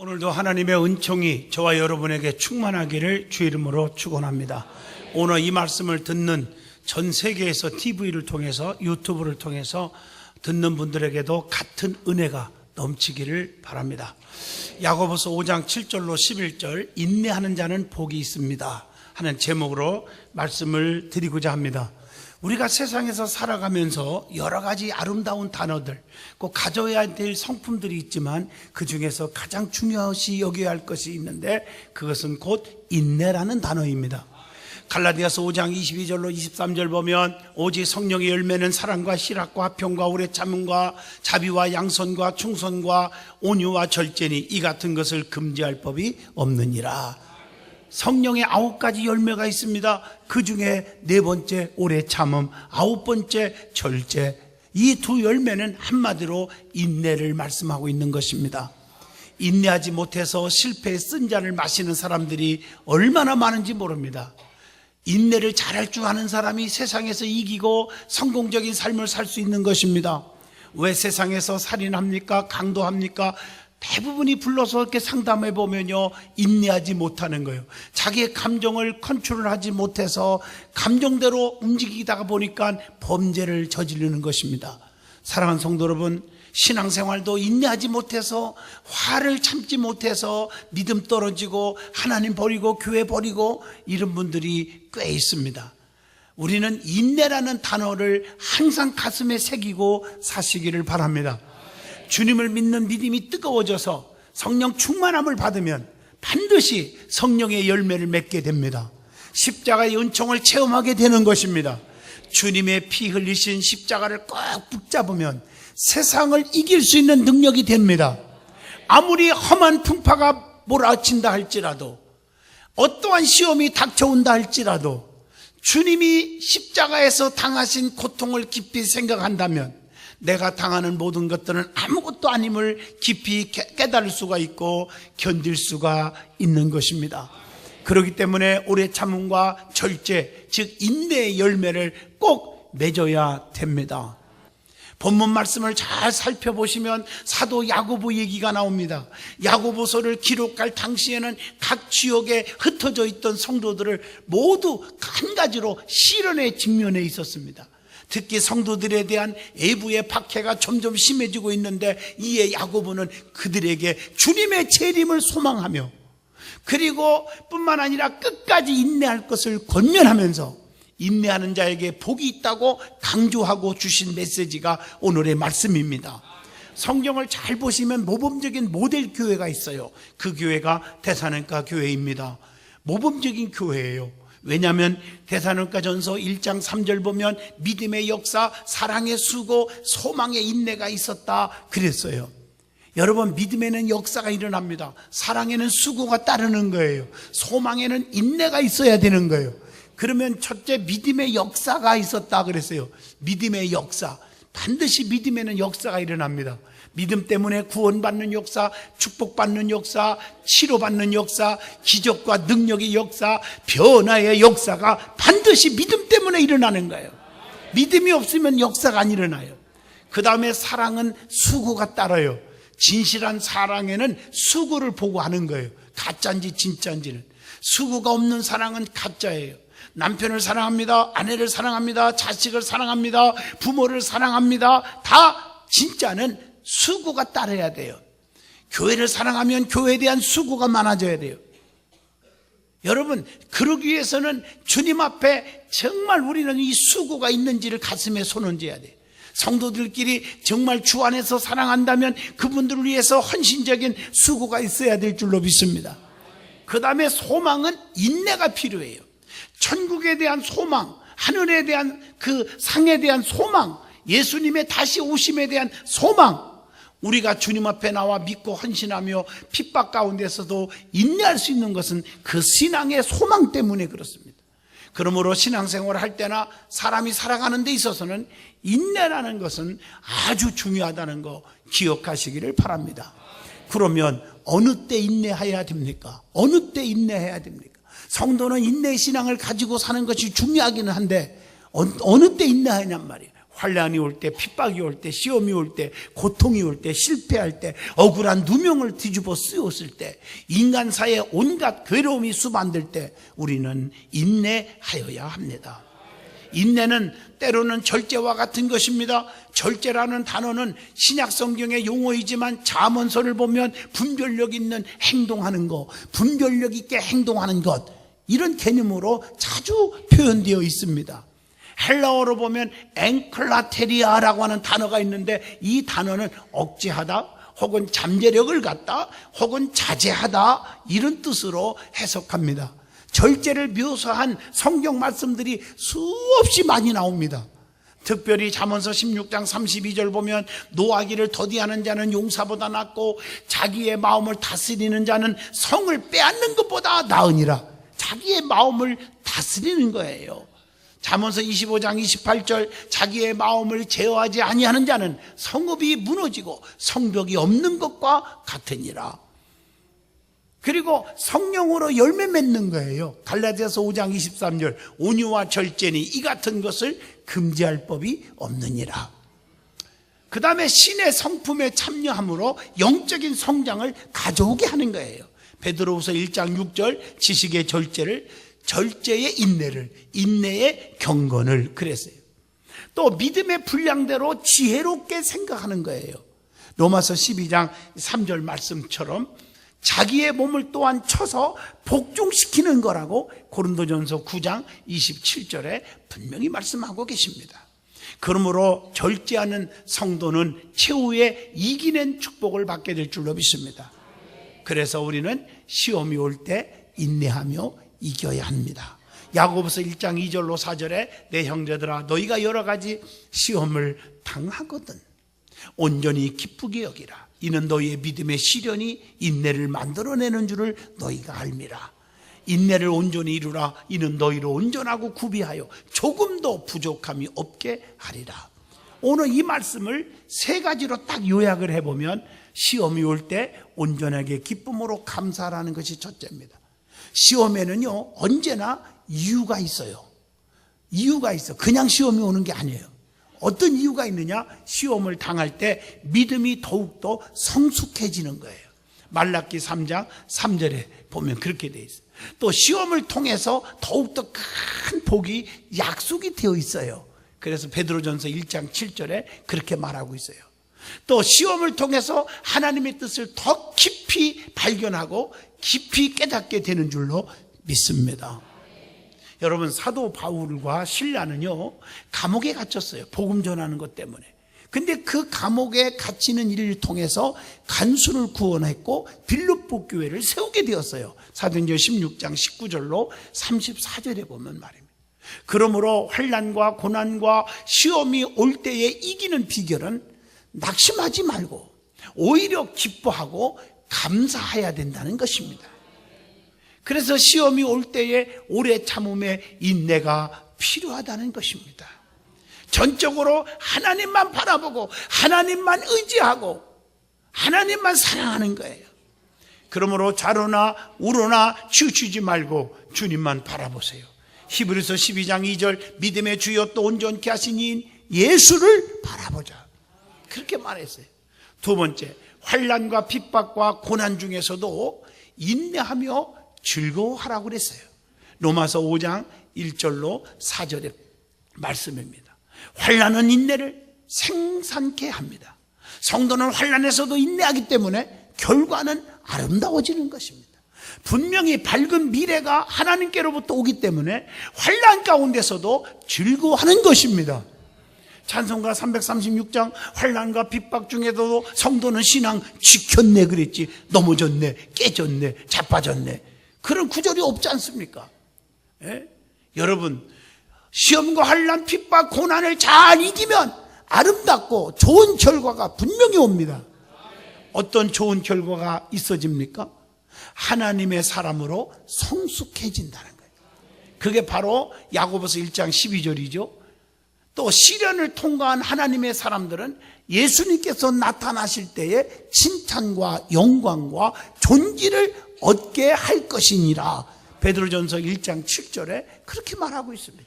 오늘도 하나님의 은총이 저와 여러분에게 충만하기를 주 이름으로 축원합니다. 오늘 이 말씀을 듣는 전 세계에서 TV를 통해서 유튜브를 통해서 듣는 분들에게도 같은 은혜가 넘치기를 바랍니다. 야고보서 5장 7절로 11절 인내하는 자는 복이 있습니다. 하는 제목으로 말씀을 드리고자 합니다. 우리가 세상에서 살아가면서 여러 가지 아름다운 단어들, 꼭 가져야 될 성품들이 있지만 그 중에서 가장 중요시 여겨야 할 것이 있는데 그것은 곧 인내라는 단어입니다. 갈라디아서 5장 22절로 23절 보면 오직 성령의 열매는 사랑과 희락과 화평과 오래 참음과 자비와 양선과 충선과 온유와 절제니 이 같은 것을 금지할 법이 없느니라. 성령의 아홉 가지 열매가 있습니다. 그 중에 네 번째 오래 참음, 아홉 번째 절제. 이 두 열매는 한마디로 인내를 말씀하고 있는 것입니다. 인내하지 못해서 실패의 쓴 잔을 마시는 사람들이 얼마나 많은지 모릅니다. 인내를 잘할 줄 아는 사람이 세상에서 이기고 성공적인 삶을 살 수 있는 것입니다. 왜 세상에서 살인합니까? 강도합니까? 대부분이 불러서 이렇게 상담해 보면요, 인내하지 못하는 거예요. 자기의 감정을 컨트롤하지 못해서 감정대로 움직이다가 보니까 범죄를 저지르는 것입니다. 사랑하는 성도 여러분, 신앙생활도 인내하지 못해서 화를 참지 못해서 믿음 떨어지고 하나님 버리고 교회 버리고 이런 분들이 꽤 있습니다. 우리는 인내라는 단어를 항상 가슴에 새기고 사시기를 바랍니다. 주님을 믿는 믿음이 뜨거워져서 성령 충만함을 받으면 반드시 성령의 열매를 맺게 됩니다. 십자가의 은총을 체험하게 되는 것입니다. 주님의 피 흘리신 십자가를 꼭 붙잡으면 세상을 이길 수 있는 능력이 됩니다. 아무리 험한 풍파가 몰아친다 할지라도 어떠한 시험이 닥쳐온다 할지라도 주님이 십자가에서 당하신 고통을 깊이 생각한다면 내가 당하는 모든 것들은 아무것도 아님을 깊이 깨달을 수가 있고 견딜 수가 있는 것입니다. 그렇기 때문에 오래 참음과 절제, 즉 인내의 열매를 꼭 맺어야 됩니다. 본문 말씀을 잘 살펴보시면 사도 야고보 얘기가 나옵니다. 야고보서를 기록할 당시에는 각 지역에 흩어져 있던 성도들을 모두 한 가지로 실현에 직면해 있었습니다. 특히 성도들에 대한 애부의 박해가 점점 심해지고 있는데 이에 야고보는 그들에게 주님의 재림을 소망하며 그리고 뿐만 아니라 끝까지 인내할 것을 권면하면서 인내하는 자에게 복이 있다고 강조하고 주신 메시지가 오늘의 말씀입니다. 성경을 잘 보시면 모범적인 모델 교회가 있어요. 그 교회가 대사는가 교회입니다. 모범적인 교회예요. 왜냐하면 대사는가 전서 1장 3절 보면 믿음의 역사, 사랑의 수고, 소망의 인내가 있었다 그랬어요. 여러분 믿음에는 역사가 일어납니다. 사랑에는 수고가 따르는 거예요. 소망에는 인내가 있어야 되는 거예요. 그러면 첫째 믿음의 역사가 있었다 그랬어요. 믿음의 역사. 반드시 믿음에는 역사가 일어납니다. 믿음 때문에 구원받는 역사, 축복받는 역사, 치료받는 역사, 기적과 능력의 역사, 변화의 역사가 반드시 믿음 때문에 일어나는 거예요. 믿음이 없으면 역사가 안 일어나요. 그 다음에 사랑은 수고가 따라요. 진실한 사랑에는 수고를 보고 하는 거예요. 가짜인지 진짜인지는. 수고가 없는 사랑은 가짜예요. 남편을 사랑합니다. 아내를 사랑합니다. 자식을 사랑합니다. 부모를 사랑합니다. 다 진짜는 수고가 따라야 돼요. 교회를 사랑하면 교회에 대한 수고가 많아져야 돼요. 여러분, 그러기 위해서는 주님 앞에 정말 우리는 이 수고가 있는지를 가슴에 손얹어야 돼요. 성도들끼리 정말 주 안에서 사랑한다면 그분들을 위해서 헌신적인 수고가 있어야 될 줄로 믿습니다. 그 다음에 소망은 인내가 필요해요. 천국에 대한 소망, 하늘에 대한 그 상에 대한 소망, 예수님의 다시 오심에 대한 소망, 우리가 주님 앞에 나와 믿고 헌신하며 핍박 가운데서도 인내할 수 있는 것은 그 신앙의 소망 때문에 그렇습니다. 그러므로 신앙생활을 할 때나 사람이 살아가는 데 있어서는 인내라는 것은 아주 중요하다는 거 기억하시기를 바랍니다. 그러면 어느 때 인내해야 됩니까? 어느 때 인내해야 됩니까? 성도는 인내 신앙을 가지고 사는 것이 중요하기는 한데 어느 때 인내하냔 말이에요. 환란이 올 때, 핍박이 올 때, 시험이 올 때, 고통이 올 때, 실패할 때, 억울한 누명을 뒤집어 쓰였을 때, 인간사의 온갖 괴로움이 수반될 때 우리는 인내하여야 합니다. 인내는 때로는 절제와 같은 것입니다. 절제라는 단어는 신약 성경의 용어이지만 자문서를 보면 분별력 있는 행동하는 것, 분별력 있게 행동하는 것 이런 개념으로 자주 표현되어 있습니다. 헬라어로 보면 앵클라테리아라고 하는 단어가 있는데 이 단어는 억제하다 혹은 잠재력을 갖다 혹은 자제하다 이런 뜻으로 해석합니다. 절제를 묘사한 성경 말씀들이 수없이 많이 나옵니다. 특별히 잠언서 16장 32절 보면 노하기를 더디하는 자는 용사보다 낫고 자기의 마음을 다스리는 자는 성을 빼앗는 것보다 나으니라. 자기의 마음을 다스리는 거예요. 잠언서 25장 28절 자기의 마음을 제어하지 아니하는 자는 성읍이 무너지고 성벽이 없는 것과 같으니라. 그리고 성령으로 열매 맺는 거예요. 갈라디아서 5장 23절 온유와 절제니 이 같은 것을 금지할 법이 없느니라. 그 다음에 신의 성품에 참여함으로 영적인 성장을 가져오게 하는 거예요. 베드로후서 1장 6절 지식의 절제를 절제의 인내를 인내의 경건을 그랬어요. 또 믿음의 분량대로 지혜롭게 생각하는 거예요. 로마서 12장 3절 말씀처럼 자기의 몸을 또한 쳐서 복종시키는 거라고 고린도전서 9장 27절에 분명히 말씀하고 계십니다. 그러므로 절제하는 성도는 최후의 이기는 축복을 받게 될 줄로 믿습니다. 그래서 우리는 시험이 올 때 인내하며 이겨야 합니다. 야고보서 1장 2절로 4절에 내 형제들아 너희가 여러 가지 시험을 당하거든 온전히 기쁘게 여기라. 이는 너희의 믿음의 시련이 인내를 만들어내는 줄을 너희가 알미라. 인내를 온전히 이루라. 이는 너희로 온전하고 구비하여 조금도 부족함이 없게 하리라. 오늘 이 말씀을 세 가지로 딱 요약을 해보면 시험이 올 때 온전하게 기쁨으로 감사하는 것이 첫째입니다. 시험에는요, 언제나 이유가 있어요. 이유가 있어. 그냥 시험이 오는 게 아니에요. 어떤 이유가 있느냐? 시험을 당할 때 믿음이 더욱더 성숙해지는 거예요. 말라기 3장 3절에 보면 그렇게 돼 있어요. 또 시험을 통해서 더욱더 큰 복이 약속이 되어 있어요. 그래서 베드로전서 1장 7절에 그렇게 말하고 있어요. 또 시험을 통해서 하나님의 뜻을 더 깊이 발견하고 깊이 깨닫게 되는 줄로 믿습니다. 여러분 사도 바울과 신라는요 감옥에 갇혔어요. 복음 전하는 것 때문에. 근데 그 감옥에 갇히는 일을 통해서 간수를 구원했고 빌립보 교회를 세우게 되었어요. 사도행전 16장 19절로 34절에 보면 말입니다. 그러므로 환란과 고난과 시험이 올 때에 이기는 비결은 낙심하지 말고 오히려 기뻐하고 감사해야 된다는 것입니다. 그래서 시험이 올 때에 오래 참음의 인내가 필요하다는 것입니다. 전적으로 하나님만 바라보고 하나님만 의지하고 하나님만 사랑하는 거예요. 그러므로 좌로나 우로나 치우치지 말고 주님만 바라보세요. 히브리서 12장 2절 믿음의 주여 또 온전케 하신 이 예수를 바라보자. 그렇게 말했어요. 두 번째, 환란과 핍박과 고난 중에서도 인내하며 즐거워하라고 그랬어요. 로마서 5장 1절로 4절의 말씀입니다. 환란은 인내를 생산케 합니다. 성도는 환란에서도 인내하기 때문에 결과는 아름다워지는 것입니다. 분명히 밝은 미래가 하나님께로부터 오기 때문에 환란 가운데서도 즐거워하는 것입니다. 찬송가 336장 환란과 핍박 중에도 성도는 신앙 지켰네 그랬지 넘어졌네 깨졌네 자빠졌네 그런 구절이 없지 않습니까? 예? 여러분 시험과 환란 핍박 고난을 잘 이기면 아름답고 좋은 결과가 분명히 옵니다. 어떤 좋은 결과가 있어집니까? 하나님의 사람으로 성숙해진다는 거예요. 그게 바로 야고보서 1장 12절이죠. 또 시련을 통과한 하나님의 사람들은 예수님께서 나타나실 때에 칭찬과 영광과 존귀를 얻게 할 것이니라. 베드로전서 1장 7절에 그렇게 말하고 있습니다.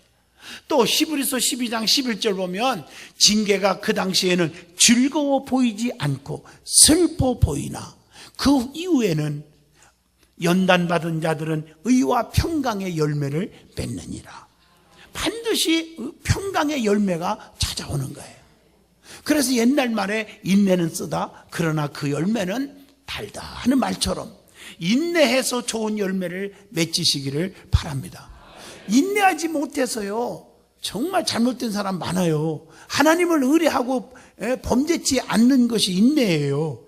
또 히브리서 12장 11절 보면 징계가 그 당시에는 즐거워 보이지 않고 슬퍼 보이나 그 이후에는 연단받은 자들은 의와 평강의 열매를 맺느니라. 반드시 평강의 열매가 찾아오는 거예요. 그래서 옛날 말에 인내는 쓰다 그러나 그 열매는 달다 하는 말처럼 인내해서 좋은 열매를 맺으시기를 바랍니다. 인내하지 못해서요. 정말 잘못된 사람 많아요. 하나님을 의뢰하고 예, 범죄치 않는 것이 인내예요.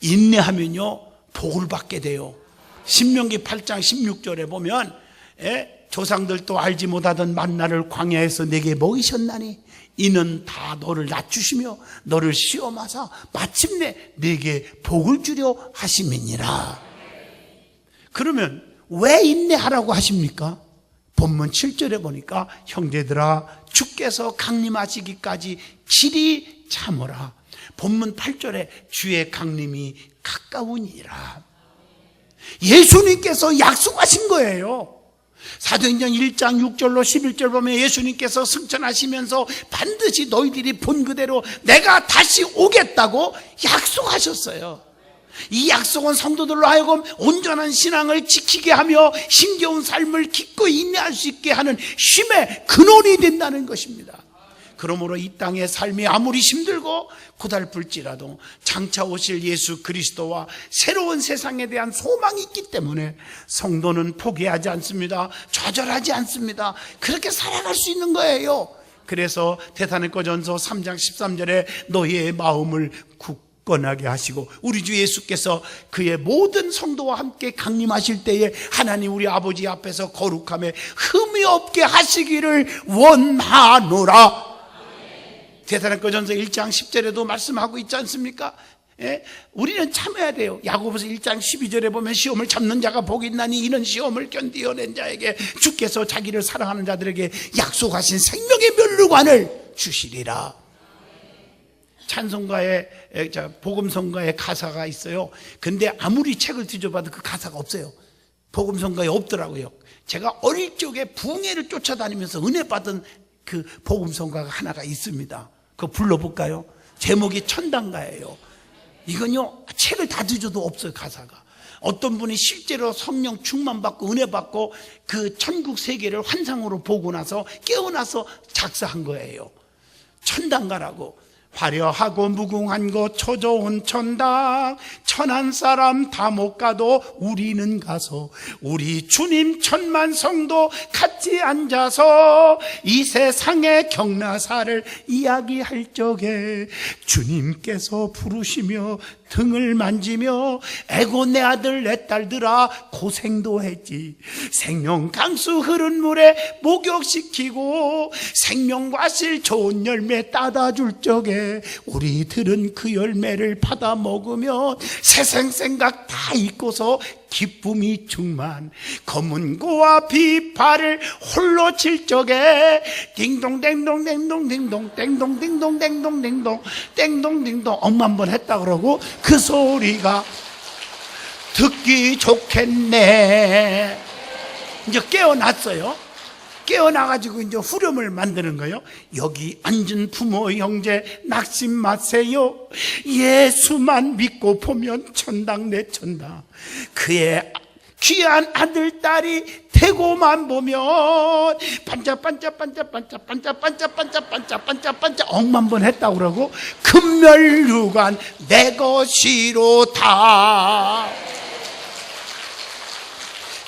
인내하면요. 복을 받게 돼요. 신명기 8장 16절에 보면 예, 조상들도 알지 못하던 만나를 광야에서 내게 먹이셨나니 이는 다 너를 낮추시며 너를 시험하사 마침내 내게 복을 주려 하심이니라. 그러면 왜 인내하라고 하십니까? 본문 7절에 보니까 형제들아 주께서 강림하시기까지 길이 참으라. 본문 8절에 주의 강림이 가까우니라. 예수님께서 약속하신 거예요. 사도행전 1장 6절로 11절 보면 예수님께서 승천하시면서 반드시 너희들이 본 그대로 내가 다시 오겠다고 약속하셨어요. 이 약속은 성도들로 하여금 온전한 신앙을 지키게 하며 힘겨운 삶을 기꺼이 인내할 수 있게 하는 힘의 근원이 된다는 것입니다. 그러므로 이 땅의 삶이 아무리 힘들고 고달플지라도 장차 오실 예수 그리스도와 새로운 세상에 대한 소망이 있기 때문에 성도는 포기하지 않습니다. 좌절하지 않습니다. 그렇게 살아갈 수 있는 거예요. 그래서 대사의거전서 3장 13절에 너희의 마음을 굳건하게 하시고 우리 주 예수께서 그의 모든 성도와 함께 강림하실 때에 하나님 우리 아버지 앞에서 거룩함에 흠이 없게 하시기를 원하노라. 대사로전서 1장 10절에도 말씀하고 있지 않습니까? 예? 우리는 참아야 돼요. 야고보서 1장 12절에 보면 시험을 참는 자가 복이 있나니 이는 시험을 견디어낸 자에게 주께서 자기를 사랑하는 자들에게 약속하신 생명의 멸류관을 주시리라. 찬송가에 복음성가에 가사가 있어요. 근데 아무리 책을 뒤져봐도 그 가사가 없어요. 복음성가에 없더라고요. 제가 어릴 적에 붕해를 쫓아다니면서 은혜 받은 그 복음성가가 하나가 있습니다. 그거 불러볼까요? 제목이 천당가예요. 이건요, 책을 다 뒤져도 없어요, 가사가. 어떤 분이 실제로 성령 충만 받고 은혜 받고 그 천국 세계를 환상으로 보고 나서 깨어나서 작사한 거예요. 천당가라고. 화려하고 무궁한 곳 초좋은 천당 천한 사람 다 못 가도 우리는 가서 우리 주님 천만 성도 같이 앉아서 이 세상의 경나사를 이야기할 적에 주님께서 부르시며 등을 만지며 에고 내 아들 내 딸들아 고생도 했지. 생명 강수 흐른 물에 목욕시키고 생명과실 좋은 열매 따다 줄 적에 우리들은 그 열매를 받아 먹으며 세상 생각 다 잊고서 기쁨이 충만. 검은 고와 비파를 홀로 칠 적에 딩동댕동 댕동 딩동 땡동 딩동 댕동 딩동 땡동 딩동. 엄마 한 번 했다 그러고 그 소리가 듣기 좋겠네. 이제 깨어났어요 깨어나가지고 이제 후렴을 만드는 거예요. 여기 앉은 부모, 형제, 낙심 마세요. 예수만 믿고 보면 천당 내 천당. 그의 귀한 아들, 딸이 되고만 보면 반짝반짝 반짝 반짝 반짝 반짝 반짝 반짝 반짝 반짝 억만 번 했다고 그러고 금멸류관 내 것이로다.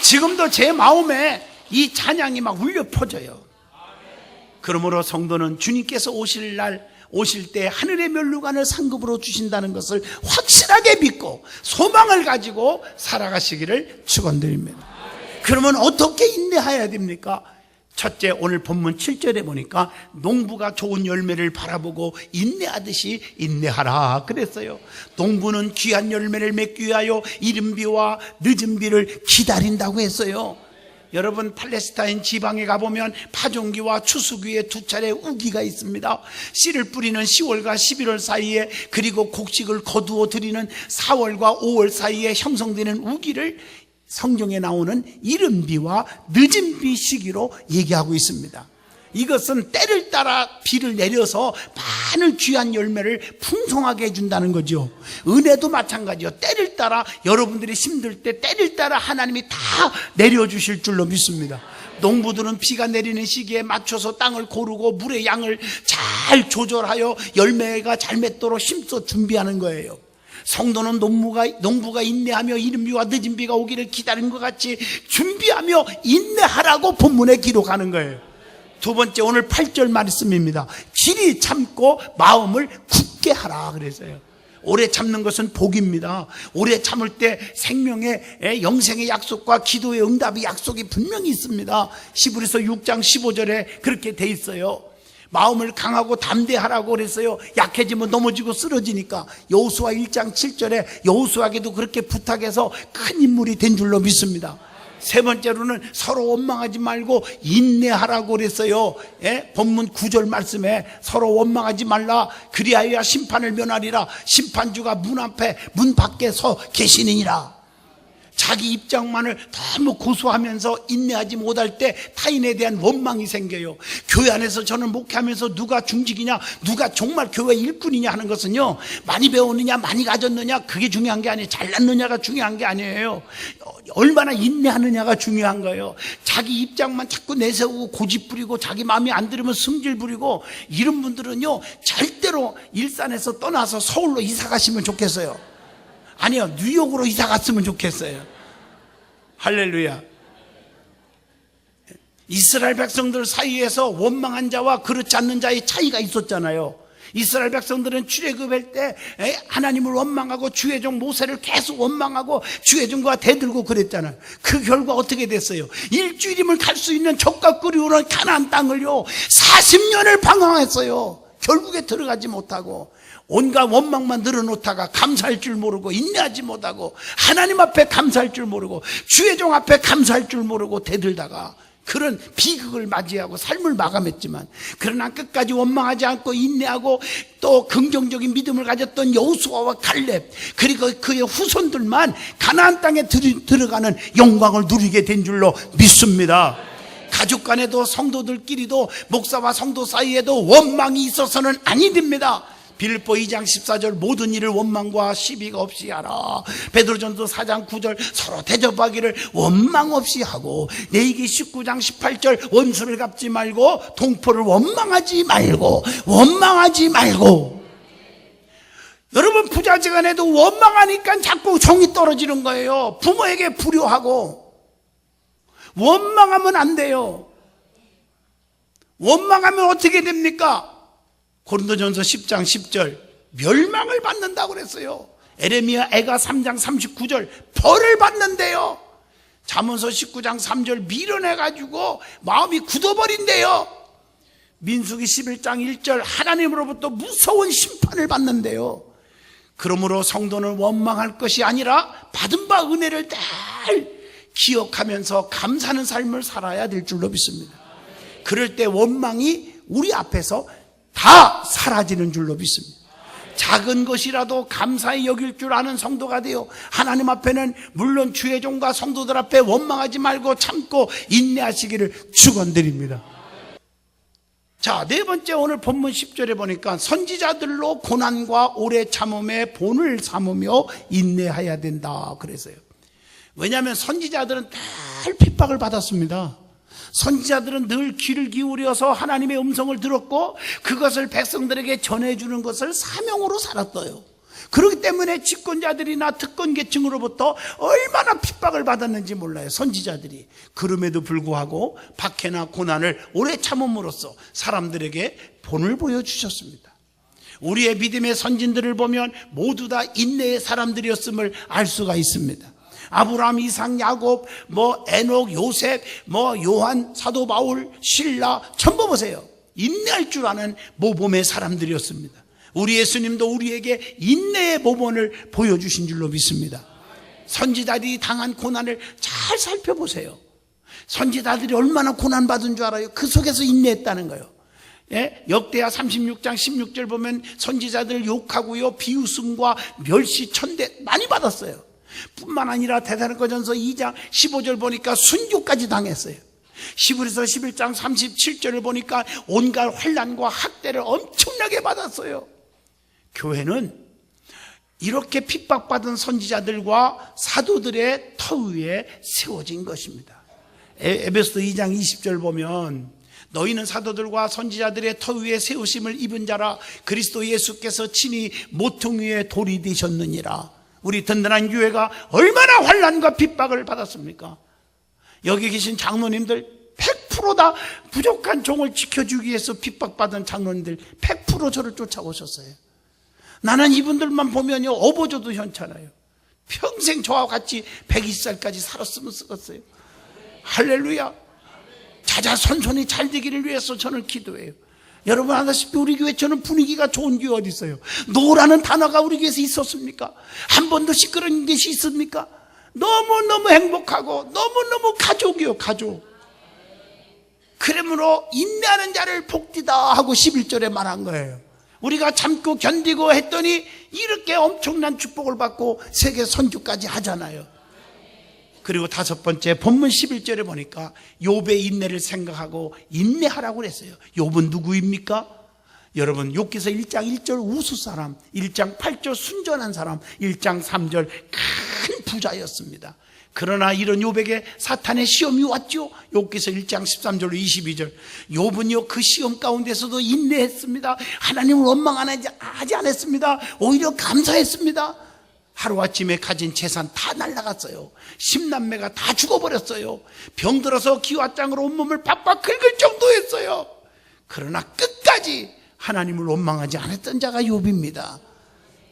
지금도 제 마음에 이 찬양이 막 울려 퍼져요. 그러므로 성도는 주님께서 오실 날 오실 때 하늘의 멸류관을 상급으로 주신다는 것을 확실하게 믿고 소망을 가지고 살아가시기를 축원드립니다. 그러면 어떻게 인내해야 됩니까? 첫째 오늘 본문 7절에 보니까 농부가 좋은 열매를 바라보고 인내하듯이 인내하라 그랬어요. 농부는 귀한 열매를 맺기 위하여 이른 비와 늦은 비를 기다린다고 했어요. 여러분 팔레스타인 지방에 가보면 파종기와 추수기에 두 차례 우기가 있습니다. 씨를 뿌리는 10월과 11월 사이에 그리고 곡식을 거두어 드리는 4월과 5월 사이에 형성되는 우기를 성경에 나오는 이른 비와 늦은 비 시기로 얘기하고 있습니다. 이것은 때를 따라 비를 내려서 많은 귀한 열매를 풍성하게 해준다는 거죠. 은혜도 마찬가지요. 때를 따라 여러분들이 힘들 때 때를 따라 하나님이 다 내려주실 줄로 믿습니다. 농부들은 비가 내리는 시기에 맞춰서 땅을 고르고 물의 양을 잘 조절하여 열매가 잘 맺도록 힘써 준비하는 거예요. 성도는 농부가, 농부가 인내하며 이른 비와 늦은 비가 오기를 기다린 것 같이 준비하며 인내하라고 본문에 기록하는 거예요. 두 번째 오늘 8절 말씀입니다. 길이 참고 마음을 굳게 하라 그랬어요. 오래 참는 것은 복입니다. 오래 참을 때 생명의 에, 영생의 약속과 기도의 응답의 약속이 분명히 있습니다. 시브리서 6장 15절에 그렇게 돼 있어요. 마음을 강하고 담대하라고 그랬어요. 약해지면 넘어지고 쓰러지니까 여호수아 1장 7절에 여호수아에게도 그렇게 부탁해서 큰 인물이 된 줄로 믿습니다. 세 번째로는 서로 원망하지 말고 인내하라고 그랬어요. 예? 본문 9절 말씀에 서로 원망하지 말라. 그리하여 심판을 면하리라. 심판주가 문 앞에 문 밖에 서 계시느니라. 자기 입장만을 너무 고수하면서 인내하지 못할 때 타인에 대한 원망이 생겨요. 교회 안에서 저는 목회하면서 누가 중직이냐, 누가 정말 교회 일꾼이냐 하는 것은요, 많이 배웠느냐, 많이 가졌느냐, 그게 중요한 게 아니에요. 잘났느냐가 중요한 게 아니에요. 얼마나 인내하느냐가 중요한 거예요. 자기 입장만 자꾸 내세우고 고집 부리고 자기 마음이 안 들으면 승질 부리고 이런 분들은요, 절대로 일산에서 떠나서 서울로 이사 가시면 좋겠어요. 아니요, 뉴욕으로 이사 갔으면 좋겠어요. 할렐루야. 이스라엘 백성들 사이에서 원망한 자와 그렇지 않는 자의 차이가 있었잖아요. 이스라엘 백성들은 출애굽할 때 에, 하나님을 원망하고 주의 종 모세를 계속 원망하고 주의 종과 대들고 그랬잖아요. 그 결과 어떻게 됐어요? 일주일이면 갈 수 있는 적과 끓이오는 가나안 땅을요 40년을 방황했어요. 결국에 들어가지 못하고 온갖 원망만 늘어놓다가 감사할 줄 모르고 인내하지 못하고 하나님 앞에 감사할 줄 모르고 주의 종 앞에 감사할 줄 모르고 대들다가 그런 비극을 맞이하고 삶을 마감했지만 그러나 끝까지 원망하지 않고 인내하고 또 긍정적인 믿음을 가졌던 여호수아와 갈렙 그리고 그의 후손들만 가나안 땅에 들- 들어가는 영광을 누리게 된 줄로 믿습니다. 가족 간에도 성도들끼리도 목사와 성도 사이에도 원망이 있어서는 아니 됩니다. 빌보 2장 14절 모든 일을 원망과 시비가 없이 하라. 베드로전도 4장 9절 서로 대접하기를 원망 없이 하고 내기 19장 18절 원수를 갚지 말고 동포를 원망하지 말고 원망하지 말고 여러분 부자지간에도 원망하니까 자꾸 정이 떨어지는 거예요. 부모에게 불효하고 원망하면 안 돼요. 원망하면 어떻게 됩니까? 고린도전서 10장 10절 멸망을 받는다고 그랬어요. 에레미야 애가 3장 39절 벌을 받는데요. 잠언서 19장 3절 밀어내 가지고 마음이 굳어버린대요. 민수기 11장 1절 하나님으로부터 무서운 심판을 받는데요. 그러므로 성도는 원망할 것이 아니라 받은 바 은혜를 잘 기억하면서 감사하는 삶을 살아야 될 줄로 믿습니다. 그럴 때 원망이 우리 앞에서 다 사라지는 줄로 믿습니다. 작은 것이라도 감사히 여길 줄 아는 성도가 되어 하나님 앞에는 물론 주의 종과 성도들 앞에 원망하지 말고 참고 인내하시기를 축원드립니다. 자, 네 번째 오늘 본문 10절에 보니까 선지자들로 고난과 오래 참음의 본을 삼으며 인내해야 된다 그랬어요. 왜냐하면 선지자들은 늘 핍박을 받았습니다. 선지자들은 늘 귀를 기울여서 하나님의 음성을 들었고 그것을 백성들에게 전해주는 것을 사명으로 살았어요. 그렇기 때문에 집권자들이나 특권 계층으로부터 얼마나 핍박을 받았는지 몰라요. 선지자들이. 그럼에도 불구하고 박해나 고난을 오래 참음으로써 사람들에게 본을 보여주셨습니다. 우리의 믿음의 선진들을 보면 모두 다 인내의 사람들이었음을 알 수가 있습니다. 아브라함, 이삭, 야곱, 뭐 에녹, 요셉, 뭐 요한, 사도 바울, 신라 전부 보세요. 인내할 줄 아는 모범의 사람들이었습니다. 우리 예수님도 우리에게 인내의 모범을 보여주신 줄로 믿습니다. 선지자들이 당한 고난을 잘 살펴보세요. 선지자들이 얼마나 고난받은 줄 알아요? 그 속에서 인내했다는 거예요. 예? 역대하 36장 16절 보면 선지자들 욕하고요, 비웃음과 멸시, 천대 많이 받았어요. 뿐만 아니라 대단한 거전서 2장 15절 보니까 순교까지 당했어요. 시브리서 11장 37절을 보니까 온갖 환란과 학대를 엄청나게 받았어요. 교회는 이렇게 핍박받은 선지자들과 사도들의 터 위에 세워진 것입니다. 에- 에베소서 2장 20절 보면 너희는 사도들과 선지자들의 터 위에 세우심을 입은 자라 그리스도 예수께서 친히 모퉁 위에 돌이 되셨느니라. 우리 든든한 교회가 얼마나 환란과 핍박을 받았습니까? 여기 계신 장로님들 100%다 부족한 종을 지켜주기 위해서 핍박받은 장로님들 100% 저를 쫓아오셨어요. 나는 이분들만 보면요 어버져도 현찮아요. 평생 저와 같이 120살까지 살았으면 쓰겠어요. 할렐루야. 자자손손이 잘 되기를 위해서 저는 기도해요. 여러분 아다시피 우리 교회 저는 분위기가 좋은 교회 어디 있어요? 노라는 단어가 우리 교회에서 있었습니까? 한 번도 시끄러운 것이 있습니까? 너무너무 행복하고 너무너무 가족이요 가족. 그러므로 인내하는 자를 복디다 하고 11절에 말한 거예요. 우리가 참고 견디고 했더니 이렇게 엄청난 축복을 받고 세계 선교까지 하잖아요. 그리고 다섯 번째 본문 11절에 보니까 욥의 인내를 생각하고 인내하라고 그랬어요. 욥은 누구입니까? 여러분 욥기서 1장 1절 우수 사람, 1장 8절 순전한 사람, 1장 3절 큰 부자였습니다. 그러나 이런 욥에게 사탄의 시험이 왔죠. 욥기서 1장 13절로 22절. 욥은요 그 시험 가운데서도 인내했습니다. 하나님을 원망 하지 하지 않았습니다. 오히려 감사했습니다. 하루아침에 가진 재산 다 날라갔어요. 십남매가 다 죽어버렸어요. 병들어서 기와장으로 온몸을 박박 긁을 정도였어요. 그러나 끝까지 하나님을 원망하지 않았던 자가 욥입니다.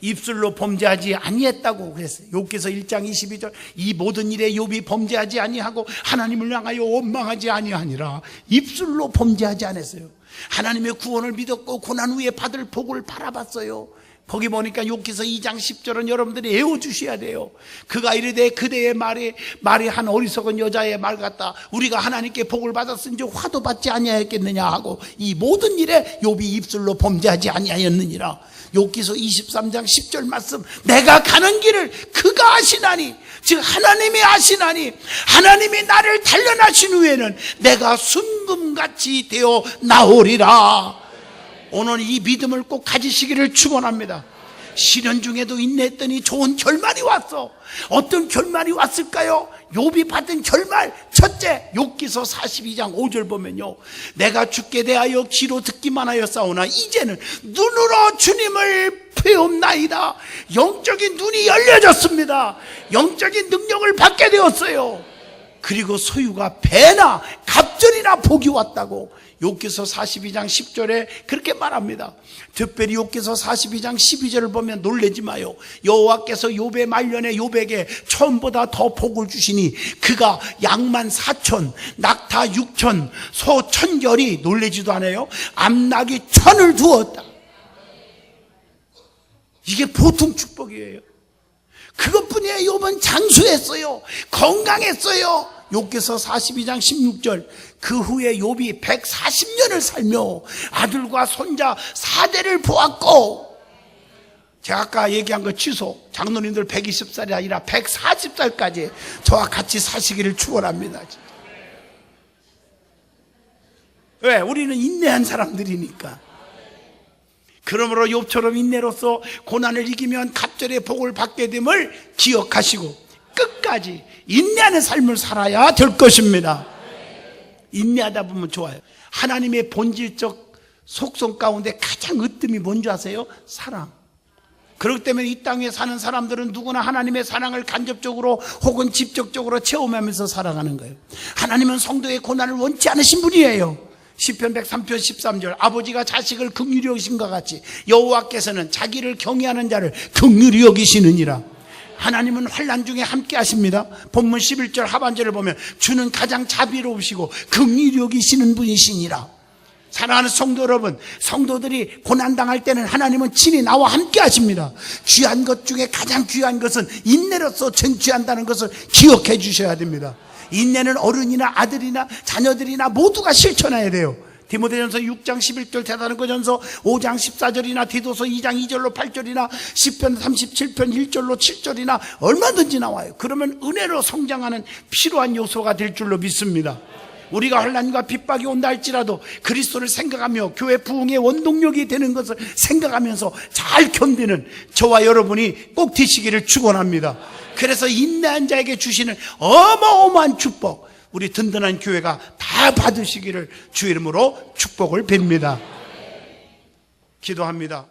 입술로 범죄하지 아니했다고 그랬어요. 욥기서 1장 22절 이 모든 일에 욥이 범죄하지 아니하고 하나님을 향하여 원망하지 아니하니라 입술로 범죄하지 않았어요. 하나님의 구원을 믿었고 고난 후에 받을 복을 바라봤어요. 거기 보니까 욥기서 2장 10절은 여러분들이 애워 주셔야 돼요. 그가 이르되 그대의 말이 말이 한 어리석은 여자의 말 같다. 우리가 하나님께 복을 받았은지 화도 받지 아니하였겠느냐 하고 이 모든 일에 욥이 입술로 범죄하지 아니하였느니라. 욥기서 23장 10절 말씀 내가 가는 길을 그가 아시나니 즉 하나님이 아시나니 하나님이 나를 단련하신 후에는 내가 순금같이 되어 나오리라. 오늘 이 믿음을 꼭 가지시기를 축원합니다. 시련 중에도 인내했더니 좋은 결말이 왔어. 어떤 결말이 왔을까요? 욥이 받은 결말 첫째 욥기서 42장 5절 보면요. 내가 죽게 대하여 귀로 듣기만 하였사오나 이제는 눈으로 주님을 배움나이다. 영적인 눈이 열려졌습니다. 영적인 능력을 받게 되었어요. 그리고 소유가 배나 갑절이나 복이 왔다고 욥기서 42장 10절에 그렇게 말합니다. 특별히 욥기서 42장 12절을 보면 놀래지 마요. 여호와께서 욥의 말년에 욥에게 처음보다 더 복을 주시니 그가 양만 4천, 낙타 6천, 소 천결이 놀래지도 않아요. 암낙이 천을 두었다. 이게 보통 축복이에요. 그것뿐이에요. 욥은 장수했어요. 건강했어요. 욥기서 42장 16절 그 후에 욥이 140년을 살며 아들과 손자 4대를 보았고 제가 아까 얘기한 거 취소 장로님들 120살이 아니라 140살까지 저와 같이 사시기를 축원합니다. 왜? 우리는 인내한 사람들이니까. 그러므로 욥처럼 인내로서 고난을 이기면 갑절의 복을 받게 됨을 기억하시고 끝까지 인내하는 삶을 살아야 될 것입니다. 인내하다 보면 좋아요. 하나님의 본질적 속성 가운데 가장 으뜸이 뭔지 아세요? 사랑. 그렇기 때문에 이 땅에 사는 사람들은 누구나 하나님의 사랑을 간접적으로 혹은 직접적으로 체험하면서 살아가는 거예요. 하나님은 성도의 고난을 원치 않으신 분이에요. 시편 103편 13절 아버지가 자식을 긍휼히 여기신 것 같이 여호와께서는 자기를 경외하는 자를 긍휼히 여기시느니라. 하나님은 환란 중에 함께 하십니다. 본문 11절 하반절을 보면 주는 가장 자비로우시고 긍휼히 여기시는 분이시니라. 사랑하는 성도 여러분, 성도들이 고난당할 때는 하나님은 친히 나와 함께 하십니다. 귀한 것 중에 가장 귀한 것은 인내로서 쟁취한다는 것을 기억해 주셔야 됩니다. 인내는 어른이나 아들이나 자녀들이나 모두가 실천해야 돼요. 디모데전서 6장 11절 대사로전서 5장 14절이나 디도서 2장 2절로 8절이나 10편 37편 1절로 7절이나 얼마든지 나와요. 그러면 은혜로 성장하는 필요한 요소가 될 줄로 믿습니다. 우리가 환란과 핍박이 온다 할지라도 그리스도를 생각하며 교회 부흥의 원동력이 되는 것을 생각하면서 잘 견디는 저와 여러분이 꼭 되시기를 축원합니다. 그래서 인내한 자에게 주시는 어마어마한 축복 우리 든든한 교회가 다 받으시기를 주 이름으로 축복을 빕니다. 기도합니다.